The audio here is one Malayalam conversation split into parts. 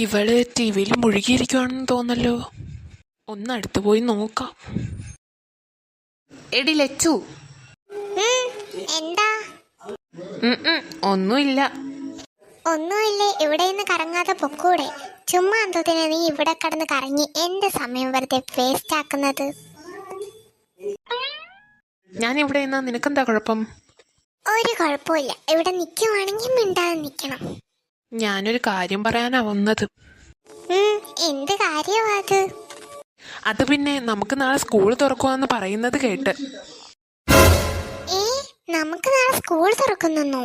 ഇവൾ ടി വിയിൽ മുഴുകിയിരിക്കുവാണെന്ന് തോന്നല്ലോ. ഒന്നടുത്ത് പോയി നോക്കാം. എടി ലച്ചു. എന്താ? ഒന്നുമില്ല. ഒന്നുമില്ലേ ഇവിടെ നിന്ന് കറങ്ങാതെ പൊക്കൂടെ. ചുമ്മാ എന്തോത്തിന് നീ ഇവിടെ കടന്ന് കറങ്ങി. എന്റെ സമയം വെറുതെ വേസ്റ്റ് ആക്കുന്നത്? ഞാൻ ഇവിടെ നിന്നാ നിനക്കെന്താ കുഴപ്പം? ഒരു കുഴപ്പമില്ല. ഇവിടെ നിൽക്കുവാണെങ്കിൽ മിണ്ടാതെ നിൽക്കണം ഞാനൊരു കാര്യം പറയാനാ വന്നത്. എന്ത് കാര്യമാ അത്? പിന്നെ നമുക്ക് നാളെ സ്കൂൾ തുറക്കുവാന്ന് പറയുന്നത് കേട്ട്. നമുക്ക് നാളെ സ്കൂൾ തുറക്കുന്നെന്നോ?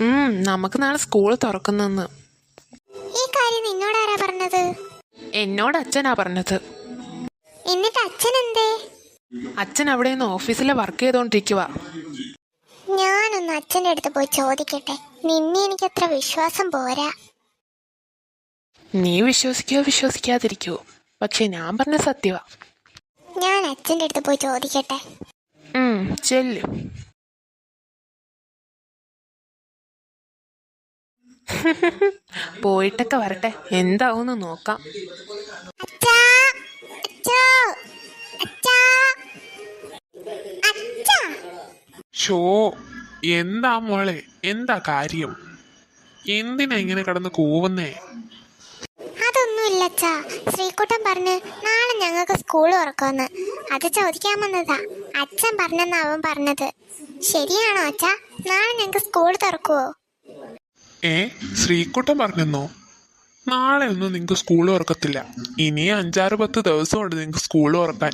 ഉം നമുക്ക് നാളെ സ്കൂൾ തുറക്കുന്നെന്ന്. ഈ കാര്യം നിന്നോട് ആരാ പറഞ്ഞത്? എന്നോട് അച്ഛനാ പറഞ്ഞത്. എന്നിട്ട് അച്ഛൻ എന്തേ അച്ഛൻ അവിടെ നിന്ന് ഓഫീസിലെ വർക്ക് ചെയ്തോണ്ടിരിക്കുവാ. ഞാനൊന്ന് അച്ഛന്റെ അടുത്ത് പോയി ചോദിക്കട്ടെ. നിന്നെ എനിക്ക് അത്ര വിശ്വാസം പോരാ. നീ വിശ്വസിക്കോ വിശ്വസിക്കാതിരിക്കോ. പക്ഷെ ഞാൻ പറഞ്ഞ സത്യവാ. ഞാൻ അച്ഛന്റെ അടുത്ത് പോയി ചോദിക്കട്ടെ. ഉം ചെല്ലു. പോയിട്ടൊക്കെ വരട്ടെ. എന്താവൂന്ന് നോക്കാം. അച്ഛാ അച്ഛോ അച്ഛാ. അച്ഛാ. ഷോ എന്താ മോളെ? എന്താ കാര്യം? എന്തിനാ ഇങ്ങനെ കിടന്ന് കൂവുന്നേ? അതൊന്നുമില്ല അച്ഛാ ശ്രീകുട്ടൻ പറഞ്ഞ് നാളെ ഞങ്ങൾക്ക് സ്കൂൾ തുറക്കുമെന്ന്. അത് ചോദിക്കാൻ വന്നതാ. അച്ഛൻ പറഞ്ഞെന്ന് അവൻ പറഞ്ഞത്. ശരിയാണോ അച്ഛാ? നാളെ ഞങ്ങൾക്ക് സ്കൂൾ തുറക്കുവോ? ഏ ശ്രീകുട്ടൻ പറഞ്ഞെന്നോ? നാളെ ഒന്നും നിങ്ങൾക്ക് സ്കൂൾ തുറക്കത്തില്ല. ഇനി അഞ്ചാറ് പത്ത് ദിവസമുണ്ട് നിങ്ങൾക്ക് സ്കൂൾ തുറക്കാൻ.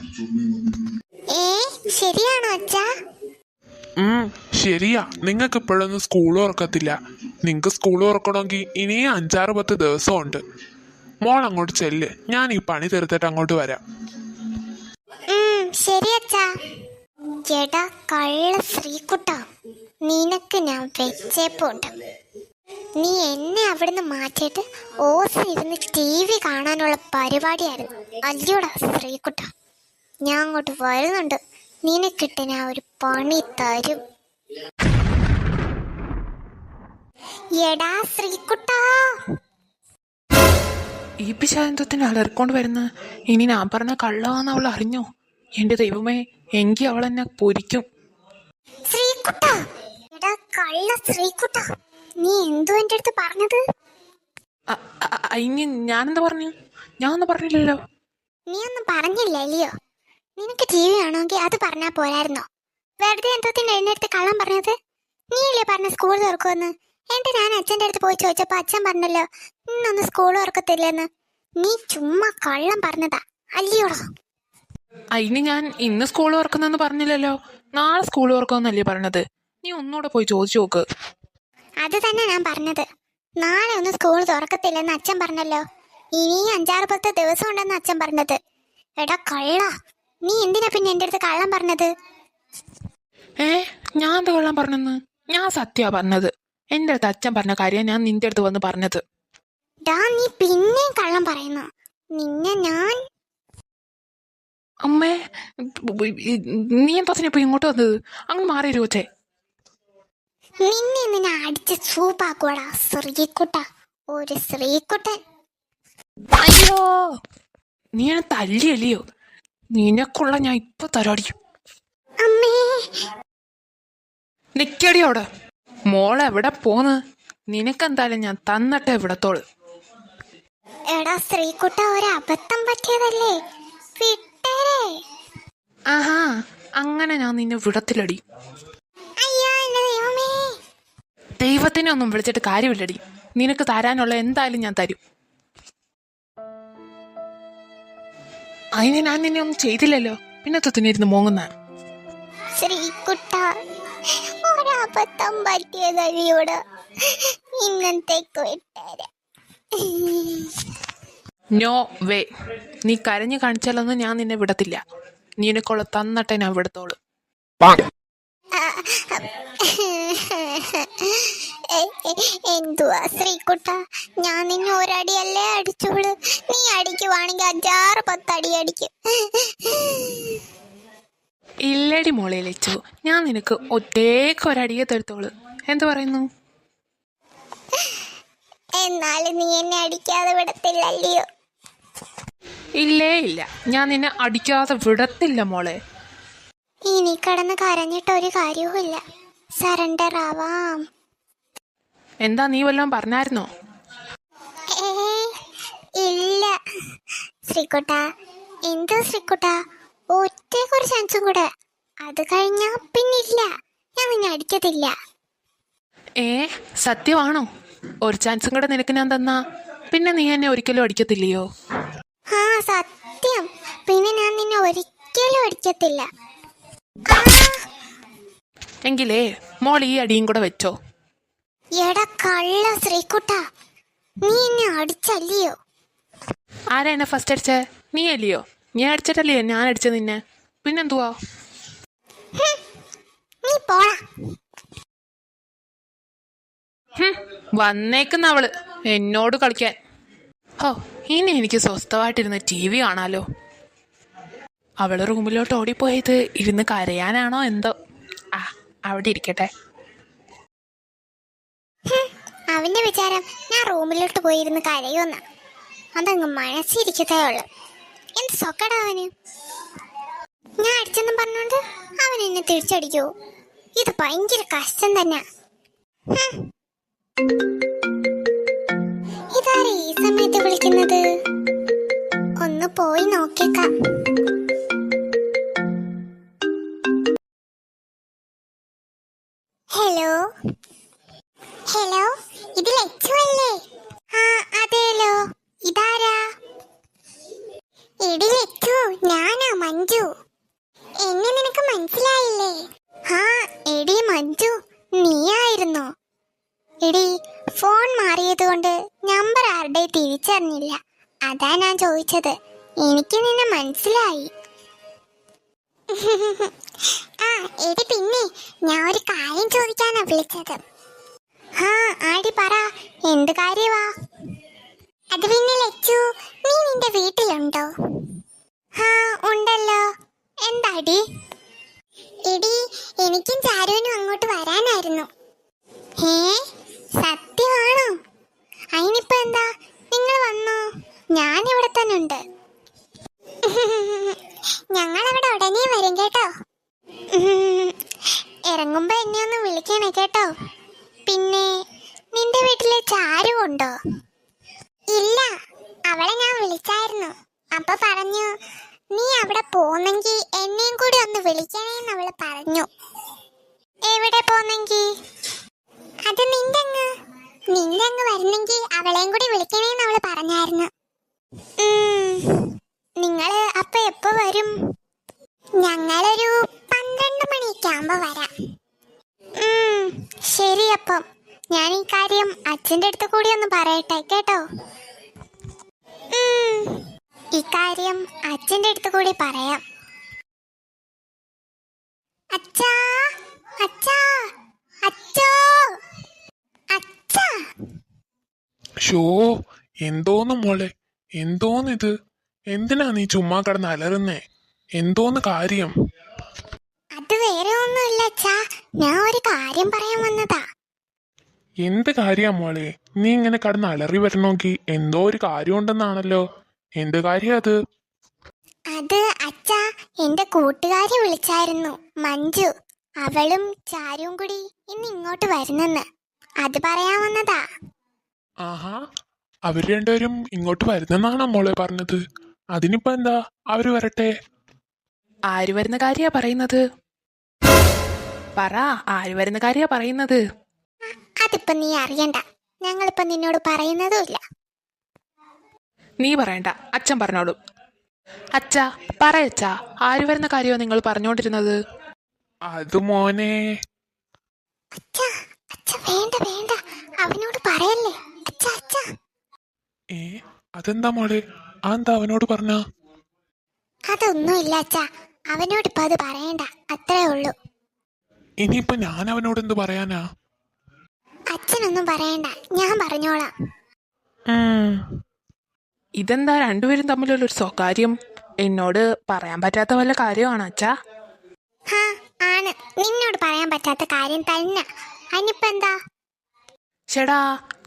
ഏ ശരിയാണോ അച്ഛാ? ശരിയാ. നിങ്ങൾക്ക് ഇപ്പോഴൊന്നും സ്കൂൾ തുറക്കത്തില്ല നിങ്ങൾക്ക് സ്കൂൾ തുറക്കണമെങ്കിൽ ഇനിയും അഞ്ചാറ് പത്ത് ദിവസമുണ്ട്. മോൾ അങ്ങോട്ട് ചെല്ല്. ഞാൻ ഈ പണി തീർത്തിട്ട് അങ്ങോട്ട് വരാം. ശരി കള്ള നിനക്ക് ഞാൻ വെച്ചേപ്പുണ്ട് നീ എന്നെ അവിടുന്ന് മാറ്റിയിട്ട് ഓസ് ഇരുന്ന് ടി വി കാണാനുള്ള പരിപാടിയായിരുന്നു. അല്ലയോടാ ശ്രീകുട്ട. ഞാൻ അങ്ങോട്ട് വരുന്നുണ്ട്. നിനക്കിട്ട് ഞാൻ ഒരു പണി തരും. എടാ ശ്രീകുട്ടാ. ഈ പിശാന്തത്തിന് അലർക്കൊണ്ട് വരുന്ന. ഇനി ഞാൻ പറഞ്ഞ കള്ളാന്ന് അവൾ അറിഞ്ഞോ? എന്റെ ദൈവമേ എങ്കി അവൾ എന്നെ പൊരിക്കും. ശ്രീകുട്ടാ. എടാ കള്ള ശ്രീകുട്ടാ. നീ എന്തോ എന്റെ അടുത്ത് പറഞ്ഞത്? ഇനി ഞാനെന്താ പറഞ്ഞു? ഞാൻ ഒന്നും പറഞ്ഞില്ലല്ലോ. നീ ഒന്നും പറഞ്ഞില്ല അല്ലയോ? നിനക്ക് ടി വി ആണെങ്കിൽ അത് പറഞ്ഞാ പോരായിരുന്നോ? വെറുതെ എന്തോത്തിന് എഴുന്നേരത്ത് കള്ളം പറഞ്ഞത്? നീയല്ലേ പറഞ്ഞ സ്കൂൾ തുറക്കുമെന്ന്? എന്നിട്ട് ഞാൻ അച്ഛന്റെ അടുത്ത് പോയി ചോദിച്ചപ്പോൾ അച്ഛൻ പറഞ്ഞല്ലോ ഇന്നൊന്ന് സ്കൂൾ ഉറക്കത്തില്ലെന്ന് നീ ചുമ്മാ കള്ളം പറഞ്ഞതാ. അല്ലയോടാ? അതിന് ഞാൻ ഇന്ന് സ്കൂൾ ഉറക്കുന്നെന്ന് പറഞ്ഞില്ലല്ലോ. നാളെ സ്കൂൾ ഉറക്കുന്നല്ലേ പറഞ്ഞത്? നീ ഒന്നുകൂടെ പോയി ചോദിച്ചു നോക്ക്. അത് തന്നെ ഞാൻ പറഞ്ഞത്. നാളെ ഒന്നും സ്കൂൾ തുറക്കത്തില്ലെന്ന് അച്ഛൻ പറഞ്ഞല്ലോ. ഇനി അഞ്ചാറ് പത്ത് ദിവസം ഉണ്ടെന്ന് അച്ഛൻ പറഞ്ഞത്. എടാ കള്ള. നീ എന്തിനാ പിന്നെ എന്റെ അടുത്ത് കള്ളം പറഞ്ഞത്? ഏ ഞാൻ എന്താ കള്ളം പറഞ്ഞെന്ന്? ഞാൻ സത്യ പറഞ്ഞത്. എന്റെ അടുത്ത് അച്ഛൻ പറഞ്ഞ കാര്യം ഞാൻ നിന്റെ അടുത്ത് വന്ന് പറഞ്ഞത്. ഡാ നീ പിന്നെയും കള്ളം പറയുന്നു. നിന്നെ ഞാൻ അമ്മേ നീ എന്താ ഇപ്പൊ ഇങ്ങോട്ട് വന്നത്? അങ്ങ് മാറി ചോച്ചേ നിന്നെ നിന്നെ അടിച്ച് സൂപ്പാക്കൂടാ ശ്രീക്കുട്ട ഒരു ശ്രീക്കുട്ടൻ അയ്യോ നീ എന്നെ തല്ലിയല്ലയോ? നിനക്കുള്ള ഞാൻ ഇപ്പൊ തരാടിക്കും അമ്മേ. നിക്കടി അവിടെ. മോൾ എവിടെ പോന്ന്? നിനക്കെന്തായാലും ഞാൻ തന്നട്ടെ ഇവിടത്തോൾ എടാ സ്ത്രീക്കുട്ട ഒരു അബദ്ധം പറ്റിയതല്ലേ? വിട്ടേരേ. ആഹാ അങ്ങനെ ഞാൻ നിന്നെ വിടത്തിലടി അയ്യോ എന്റെ ദൈവമേ. ദൈവത്തിനെ ഒന്നും വിളിച്ചിട്ട് കാര്യമില്ലടി. നിനക്ക് തരാനുള്ള എന്തായാലും ഞാൻ തരും. അതിന് ഞാൻ നിന്നെ ഒന്നും ചെയ്തില്ലല്ലോ. പിന്നെ തൊത്തിനിരുന്ന് മോങ്ങുന്ന. അബദ്ധം പറ്റിയതല്ലിയോട്. ഇന്നത്തേക്ക് വിട്ടേരെ നോ വേ. നീ കരഞ്ഞു കാണിച്ചാലൊന്നും ഞാൻ നിന്നെ വിടത്തില്ല. നീ എനിക്കുള്ള തന്നട്ടെ ഞാൻ വിടത്തോളൂ. എന്തുവാ ശ്രീകുട്ട? ഞാൻ നിന്നെ ഒരടിയല്ലേ അടിച്ചോളൂ? നീ അടിക്കുവാണെങ്കിൽ അഞ്ചാറ് പത്തടി അടിക്കും. ഇല്ലടി മോളെ ലച്ചു. ഞാൻ നിനക്ക് ഒറ്റേക്ക് ഒരടിയെ തരുത്തോളൂ എന്ത് പറയുന്നു? എന്നാലും നീ എന്നെ അടിക്കാതെ വിടത്തില്ലല്ലയോ? ഇല്ലേ ഇല്ല. ഞാൻ നിന്നെ അടിക്കാതെ വിടത്തില്ല മോളെ. ഇനി കടന്ന് കരഞ്ഞിട്ട് ഒരു കാര്യവുമില്ല. സറണ്ടർ ആവാം. എന്താ നീ വല്ലതും പറഞ്ഞായിരുന്നോ? ഏ, ഇല്ല. ശ്രീകുട്ട എന്തോ ശ്രീകുട്ട കുറച്ച് ചാൻസും കൂടെ. അത് കഴിഞ്ഞാ പിന്നില്ല. ഞാൻ നിന്നെ അടിക്കത്തില്ല. ഏ സത്യമാണോ? ഒരു ചാൻസും കൂടെ നിനക്ക് ഞാൻ തന്നാ. പിന്നെ നീ എന്നെ ഒരിക്കലും അടിക്കത്തില്ലയോ? ആ സത്യം. പിന്നെ ഞാൻ നിന്നെ ഒരിക്കലും അടിക്കത്തില്ല. എങ്കിലേ മോൾ ഈ അടിയും കൂടെ വെച്ചോ. എടാ കള്ള ശ്രീകുട്ട. നീ എന്നെ അടിച്ചല്ലയോ? ആരാ എന്നെ ഫസ്റ്റ് അടിച്ചേ? നീ അല്ലയോ ഞാൻ അടിച്ചിട്ടല്ലേ? ഞാൻ അടിച്ചത് നിന്നെ. പിന്നെന്തുവാ? നീ വന്നേക്കുന്ന അവൾ. എന്നോട് കളിക്കാൻ. ഓ ഇനി എനിക്ക് സ്വസ്ഥമായിട്ടിരുന്ന് ടി വി കാണാലോ. അവൾ റൂമിലോട്ട് ഓടിപ്പോയത് ഇരുന്ന് കരയാനാണോ എന്തോ? ആ അവിടെ ഇരിക്കട്ടെ. അവന്റെ വിചാരം ഞാൻ റൂമിലോട്ട് പോയിരുന്ന് കരയുമെന്ന. അതങ്ങ് മനസ്സിരിക്കത്തേ ഉള്ളു. എന്ത് സൊക്കടാ അവന്? ഞാൻ അടിച്ചെന്നും പറഞ്ഞോണ്ട് അവൻ എന്നെ തിരിച്ചടിക്കോ? ഇത് ഭയങ്കര കഷ്ടം തന്നെ. ഇതാരെ ഈ സമയത്ത് വിളിക്കുന്നത്? ഒന്ന് പോയി നോക്കിയേക്കാം. മഞ്ജു. എന്നെ നിനക്ക് മനസ്സിലായില്ലേ? ആ എടി മഞ്ജു നീയായിരുന്നോ. എടി ഫോൺ മാറിയത് കൊണ്ട് നമ്പർ ആരുടെ തിരിച്ചറിഞ്ഞില്ല. അതാ ഞാൻ ചോദിച്ചത്. എനിക്ക് നിന്നെ മനസ്സിലായി. ആ എടി പിന്നെ ഞാൻ ഒരു കാര്യം ചോദിക്കാനാ വിളിച്ചത്. ഹാ ആടി പറ എന്ത് കാര്യവാ? അത് പിന്നെ ലച്ചു നീ നിന്റെ വീട്ടിലുണ്ടോ? ഉണ്ടല്ലോ. എന്താടി? എടി എനിക്കും ചാരുവിനും അങ്ങോട്ട് വരാനായിരുന്നു. ഹേ സത്യമാണോ? അതിനിപ്പോ എന്താ? നിങ്ങൾ വന്നോ? ഞാൻ ഇവിടെ തന്നെ ഉണ്ട്. ഞങ്ങൾ അവിടെ ഉടനെ വരും കേട്ടോ. ഇറങ്ങുമ്പോ എന്നെ ഒന്ന് വിളിക്കണേ കേട്ടോ. പിന്നെ നിന്റെ വീട്ടിലെ ചാരു ഉണ്ടോ? ഇല്ല അവളെ ഞാൻ വിളിച്ചായിരുന്നു. അപ്പൊ പറഞ്ഞു നീ അവിടെ പോന്നെങ്കി എന്നെയും കൂടി ഒന്ന് വിളിക്കണേന്ന് അവൾ പറഞ്ഞു. എവിടെ പോന്നെങ്കി? അത് നിന്റെ അങ്ങ് നിന്റെ അങ്ങ് വരുന്നെങ്കിൽ അവളെയും കൂടി വിളിക്കണേന്ന് അവൾ പറഞ്ഞായിരുന്നു. നിങ്ങൾ അപ്പൊ എപ്പോ വരും? ഞങ്ങളൊരു പന്ത്രണ്ട് മണിയൊക്കെ ആകുമ്പോ വരാം ശരി അപ്പം. ഞാൻ ഈ കാര്യം അച്ഛന്റെ അടുത്ത് കൂടി ഒന്ന് പറയട്ടെ കാര്യം അച്ഛന്റെ അടുത്ത് കൂടി പറയാം. അച്ഛാ അച്ഛാ അച്ഛോ. അച്ഛാ. ഷോ എന്തോന്ന് മോളെ? എന്തോന്ന് ഇത് എന്തിനാ നീ ചുമ്മാ കിടന്ന് അലറുന്നേ? എന്തോന്ന് കാര്യം? അത് വേറെ ഒന്നുമില്ല അച്ഛാ. ഞാൻ ഒരു കാര്യം പറയാൻ വന്നതാ. എന്ത് കാര്യാ മോളെ? നീ ഇങ്ങനെ കിടന്ന് അലറി വരണമെങ്കിൽ എന്തോ ഒരു കാര്യമുണ്ടെന്നാണല്ലോ. എന്ത് കാര്യാ അത് അച്ഛ അച്ഛാ എന്റെ കൂട്ടുകാരി വിളിച്ചായിരുന്നു മഞ്ജു. അവളും ചാരുവും കൂടി ഇന്ന് ഇങ്ങോട്ട് വരുന്നെന്ന്. അത് പറയാൻ വന്നതാ. ആഹാ അവർ രണ്ടുപേരും ഇങ്ങോട്ട് വരുന്നെന്നാണോ മോളെ പറഞ്ഞത്? അതിനിപ്പോ എന്താ? അവർ വരട്ടെ. ആര് വരുന്ന കാര്യാ പറയുന്നത്? പറ ആര് വരുന്ന കാര്യാ പറയുന്നത്? അതിപ്പോ നീ അറിയണ്ട. ഞങ്ങളിപ്പോ നിന്നോട് പറയുന്നതുമില്ല നീ പറയണ്ട. അച്ഛൻ പറഞ്ഞോളും. അച്ഛാ പറയച്ചാ ആര് വരുന്ന കാര്യമോ നിങ്ങൾ പറഞ്ഞോണ്ടിരുന്നത്? അത് മോനെ. വേണ്ട വേണ്ട. അവനോട് പറയല്ലേ. ഏ അതെന്താ മോളെ? അതെന്താ അവനോട് പറഞ്ഞ? അതൊന്നുമില്ല അച്ഛാ. അവനോട് ഇപ്പൊ അത് പറയണ്ട. അത്രേ ഉള്ളൂ. ഇനിയിപ്പോ ഞാൻ അവനോട് എന്ത് പറയാനാ? അച്ഛനൊന്നും പറയണ്ട. ഞാൻ പറഞ്ഞോളാം. ഇതെന്താ രണ്ടുപേരും തമ്മിലുള്ള ഒരു സ്വകാര്യം? എന്നോട് പറയാൻ പറ്റാത്ത വല്ല കാര്യമാണ് അച്ഛാ? ആണ്. നിന്നോട് പറയാൻ പറ്റാത്ത കാര്യം തന്നെ. അതിനിപ്പോ എന്താ? ചേടാ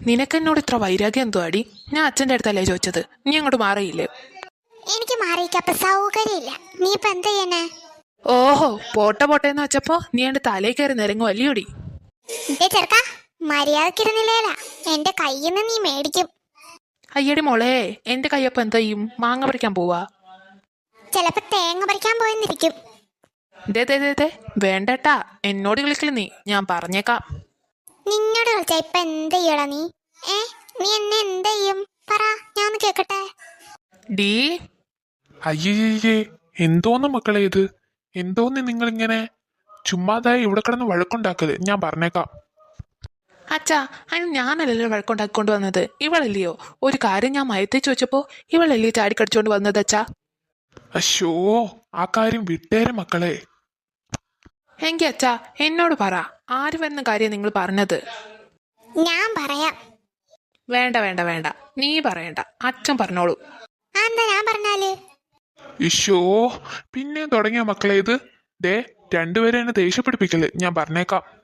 നിനക്കെന്നോട് ഇത്ര വൈരാഗ്യം എന്തോ അടി? ഞാൻ അച്ഛന്റെ അടുത്തല്ലേ ചോദിച്ചത്. നീ അങ്ങോട്ട് മാറിയില്ലേ? എനിക്ക് മാറിയിക്കപ്പ സൗകര്യമില്ല. നീ ഇപ്പൊ എന്താ ചെയ്യണേ? ഓഹോ പോട്ടെ പോട്ടെ എന്ന് വെച്ചപ്പോ നീ എന്റെ തലയിൽ കയറി നിരങ്ങും അല്ലയോടി. ഇതേ ചെറുക്ക മര്യാദക്കിരുന്നില്ലേല. എന്റെ കയ്യിൽ നിന്ന് നീ മേടിക്കും. അയ്യടി മോളെ എന്റെ കയ്യപ്പം എന്താ ചെയ്യും മാങ്ങ പറിക്കാൻ പോവാ? ചിലപ്പോ തേങ്ങ പറിക്കാൻ പോയെന്നിരിക്കും. ദേ ദേ ദേ ദേ വേണ്ടട്ടാ എന്നോട് വിളിക്കൽ നീ ഞാൻ പറഞ്ഞേക്കാം. നിന്നോട് വിളിച്ച ഇപ്പൊ എന്ത് ചെയ്യടാ നീ? ഏ നീ എന്നെ എന്ത് ചെയ്യും? പറ ഞാൻ ഒന്ന് കേക്കട്ടെ. ഡീ. അയ്യേ എന്തോന്ന് മക്കളെ ഇത്? എന്തോന്ന് നിങ്ങൾ ഇങ്ങനെ ചുമ്മാതായി ഇവിടെ കിടന്ന് വഴക്കുണ്ടാക്കൽ? ഞാൻ പറഞ്ഞേക്കാം. അച്ഛാ അതിന് ഞാനല്ലല്ലോ വഴക്കുണ്ടാക്കിക്കൊണ്ട് വന്നത് ഇവളല്ലയോ? ഒരു കാര്യം ഞാൻ മയത്തി ചോദിച്ചപ്പോ ഇവളല്ലേ ചാടിക്കടിച്ചോണ്ട് വന്നത് അച്ഛാ? അശോ ആ കാര്യം വിട്ടേരെ മക്കളെ. എങ്കി അച്ഛാ എന്നോട് പറ. ആര് വരുന്ന കാര്യം നിങ്ങൾ പറഞ്ഞത്? ഞാൻ പറയാം. വേണ്ട വേണ്ട വേണ്ട. നീ പറയണ്ട. അച്ഛൻ പറഞ്ഞോളൂ. എന്താ ഞാൻ പറഞ്ഞാൽ? ഇഷോ പിന്നെ തുടങ്ങിയ മക്കളെ ഇത്? ദേ രണ്ടുപേരെ എന്നെ ദേഷ്യപ്പിടിപ്പിക്കൽ. ഞാൻ പറഞ്ഞേക്കാം.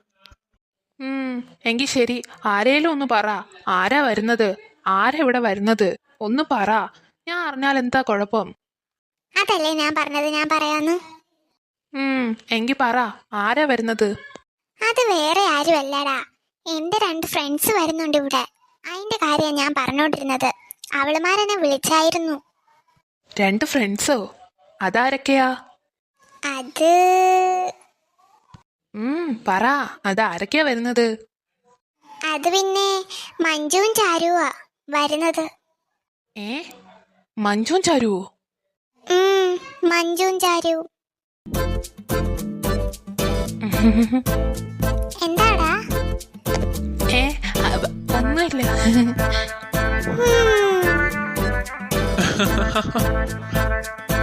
എങ്കി ശരി ആരേലും ഒന്ന് പറ. ആരാ വരുന്നത്? ആരാ ഇവിടെ വരുന്നത്? ഒന്ന് പറ. ഞാൻ അറിഞ്ഞാൽ എന്താ കുഴപ്പം? അതല്ലേ ഞാൻ പറഞ്ഞത് ഞാൻ പറയാന്ന്. എങ്കി പറ ആരാ വരുന്നത്? അത് വേറെ ആരും അല്ലടാ എന്റെ രണ്ട് ഫ്രണ്ട്സ് വരുന്നുണ്ട് ഇവിടെ. അതിന്റെ കാര്യം ഞാൻ പറഞ്ഞോണ്ടിരുന്നത്. അവളുമാരെന്നെ വിളിച്ചായിരുന്നു. രണ്ട് ഫ്രണ്ട്സോ അതാരൊക്കെയാ? അത് ഉം അത് ആരൊക്കെയാ വരുന്നത്? അത് പിന്നെ മഞ്ജുവും ചാരുവാ വരുന്നത്. ഏ? മഞ്ജുവും ചാരുവോ? മഞ്ജുവും ചാരു. എന്താടാ? ഏ ഒന്നുമില്ല ഉം.